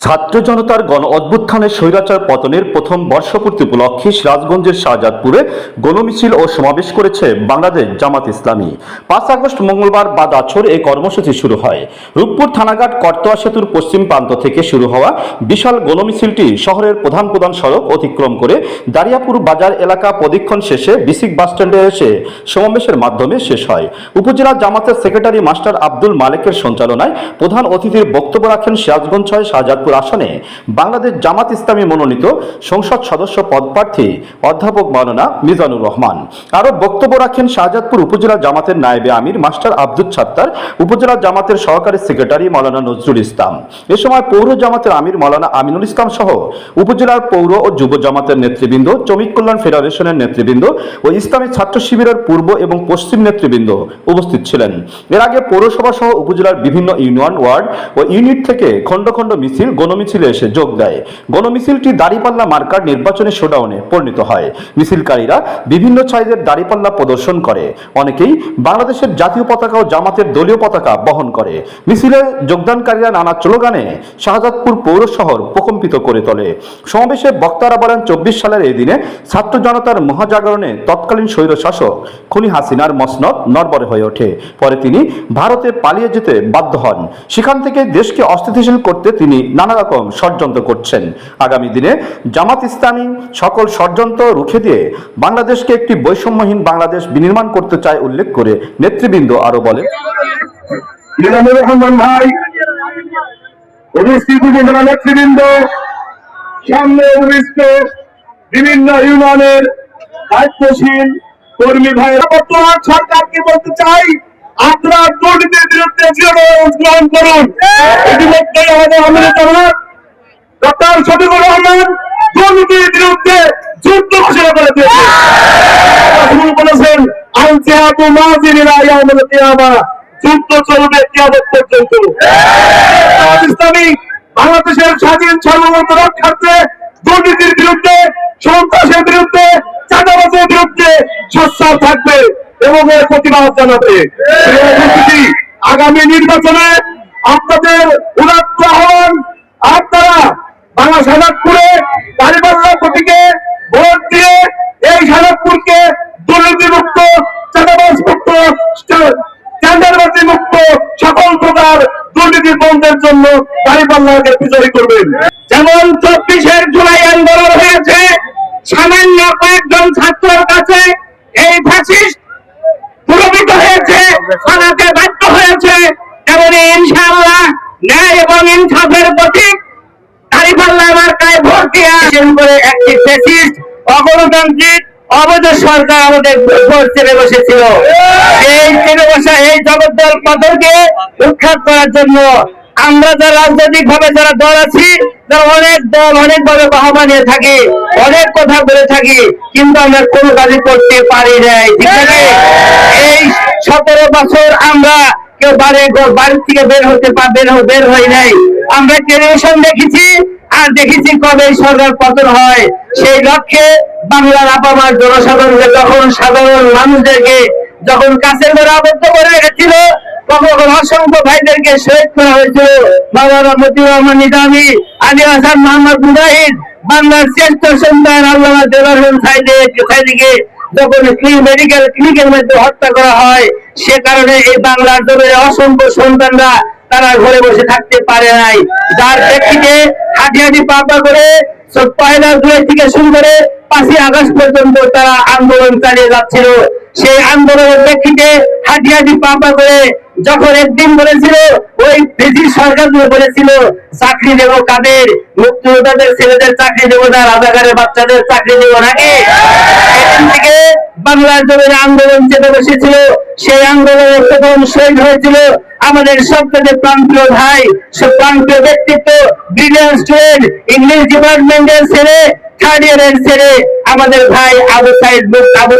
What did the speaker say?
ছাত্র জনতার গণ অভ্যুত্থানের স্বৈরাচার পতনের প্রথম বর্ষপূর্তি উপলক্ষে সিরাজগঞ্জের শাহজাদপুরে গণমিছিল ও সমাবেশ করেছে বাংলাদেশ জামাত ইসলামী। পাঁচ আগস্ট মঙ্গলবার বাদ আছর এই কর্মসূচি শুরু হয়। রূপপুর থানাঘাট করতোয়া সেতুর পশ্চিম প্রান্ত থেকে শুরু হওয়া বিশাল গণমিছিলটি শহরের প্রধান প্রধান সড়ক অতিক্রম করে দারিয়াপুর বাজার এলাকা প্রদীক্ষণ শেষে বিসিক বাসস্ট্যান্ডে এসে সমাবেশের মাধ্যমে শেষ হয়। উপজেলা জামাতের সেক্রেটারি মাস্টার আব্দুল মালেকের সঞ্চালনায় প্রধান অতিথির বক্তব্য রাখেন সিরাজগঞ্জ ছয় শাহজাদপুর আসনে বাংলাদেশ জামাত ইসলামী মনোনীত সংসদ সদস্য পদপ্রার্থী অধ্যাপক মাওলানা মিজানুর রহমান। আরও বক্তব্য রাখেন শাহজাদপুর উপজেলা জামাতের নায়েবে আমির, মাস্টার আব্দুল ছাত্তার, উপজেলা জামাতের সহকারী সেক্রেটারি মাওলানা নজরুল ইসলাম। এ সময় পৌর জামাতের আমির মাওলানা আমিনুল ইসলাম সহ উপজেলার পৌর ও যুব জামাতের নেতৃবৃন্দ, শ্রমিক কল্যাণ ফেডারেশনের নেতৃবৃন্দ ও ইসলামী ছাত্র শিবিরের পূর্ব এবং পশ্চিম নেতৃবৃন্দ উপস্থিত ছিলেন। এর আগে পৌরসভা সহ উপজেলার বিভিন্ন ইউনিয়ন ওয়ার্ড ও ইউনিট থেকে খণ্ড খণ্ড মিছিল গণমিছিলে এসে যোগ দেয়। গণমিছিলটি দাড়িপাল্লা মার্কার নির্বাচনী শোডাউনে পরিণত হয়। মিছিলকারীরা বিভিন্ন সাইজের দাড়িপাল্লা প্রদর্শন করে। অনেকেই বাংলাদেশের জাতীয় পতাকা ও জামাতের দলীয় পতাকা বহন করে। মিছিলে যোগদানকারীরা নানা স্লোগানে শাহজাদপুর পৌর শহর প্রকম্পিত করে তোলে। সমাবেশে বক্তারা বলেন, চব্বিশ সালের এই দিনে ছাত্র জনতার মহাজাগরণে তৎকালীন স্বৈর শাসক খুনি হাসিনার মসনদ নরবরে হয়ে ওঠে। পরে তিনি ভারতে পালিয়ে যেতে বাধ্য হন। সেখান থেকে দেশকে অস্থিতিশীল করতে তিনি নানা রকম ষড়যন্ত্র করছেন। আগামী দিনে জামাত ইসলামী সকল ষড়যন্ত্র রুখে দিয়ে বাংলাদেশকে একটি বৈষম্যহীন বাংলাদেশ বিনির্মাণ করতে চায় উল্লেখ করে নেতৃবৃন্দ আরও বর্তমান সরকারকে বলতে চাই? আপনারা বিরুদ্ধে গ্রহণ করুন। ইতিমধ্যে আমাদের আমির বাংলাদেশের স্বাধীন সার্বভৌমত্ব রক্ষার্থে দুর্নীতির বিরুদ্ধে, সন্ত্রাসের বিরুদ্ধে, চাঁদাবাজের বিরুদ্ধে সোচ্চার থাকবে এবং প্রতিবাদ জানাবে। আগামী নির্বাচনে আপনাদের উদাত্ত আহ্বান আপনারা বাংলা সাজাদপুরে প্রতীকে ভোট দিয়ে এই সাজাদপুরকে দুর্নীতিমুক্ত চাঁদাবাজ মুক্ত টেন্ডারবাজি মুক্ত সকল প্রকার দুর্নীতি বন্ধের জন্য দাঁড়িপাল্লাকে বিজয়ী করবেন। যেমন চব্বিশের জুলাই আন্দোলন হয়েছে, সামান্য কয়েকজন ছাত্রের কাছে এই ফ্যাসিস্ট পুরোপিত হয়েছে থানাতে বাধ্য হয়েছে উৎখাত করার জন্য আমরা যারা রাজনৈতিক ভাবে যারা দল আছি, যারা অনেক দল অনেক ভাবে বাহবা নিয়ে থাকি, অনেক কথা বলে থাকি, কিন্তু আমরা কোনো কাজই করতে পারি নাই, ঠিক আছে? এই সতেরো বছর আমরা কেউ বাড়ি বাড়ি থেকে বের হতে পা- বের হ- বের হই নাই। আমরা টেলিভিশন দেখেছি, আর দেখেছি কবে সরকার পতন হয়। সেই লক্ষ্যে বাংলার আপামার জনসাধারণকে তখন সাধারণ মানুষদেরকে যখন কাছের ঘরে আবদ্ধ করে রেখেছিল, তখন অসংখ্য ভাইদেরকে শহীদ করা হয়েছিল। মাওলানা মতিউর রহমান নিজামী, আলী হাসান, মোহাম্মদ মুজাহিদ, বাংলার শ্রেষ্ঠ সন্তান, আল্লামা দেলার সাইদে সাইদিকে যখন মেডিকেল ক্লিনিকের মধ্যে হত্যা করা হয়, সে কারণে এই বাংলার জমির অসংখ্য সন্তানরা তারা ঘরে বসে থাকতে পারে নাই। যার প্রেক্ষিতে হাঁটি হাঁটি পাপা করে পয়লা জুলাই থেকে শুরু করে পাঁচই আগস্ট পর্যন্ত তারা আন্দোলন চালিয়ে যাচ্ছিল। সেই আন্দোলনের প্রেক্ষিতে হাঁটি হাঁটি পাপা করে যখন একদিন বলেছিল, ওই ব্রিটিশ সরকার বলেছিল, চাকরি দেবো কাদের? মুক্তিযোদ্ধাদের, ছেলেদের চাকরি দেবো না, রাজাকারের বাচ্চাদের চাকরি দেবো নাকি এখান থেকে বাংলার জমির আন্দোলন চেপে বসেছিল। সেই আন্দোলনের প্রথম শহীদ হয়েছিল, আমাদের সবচেয়ে প্রান্তীয় ভাই সব প্রান্তীয় ব্যক্তিত্ব ব্রিলিয়ান স্টুডেন্ট ইংলিশ ডিপার্টমেন্টের ছেলে থার্ড ইয়ারের ছেলে, আমাদের ভাই আবু সাইদ আবু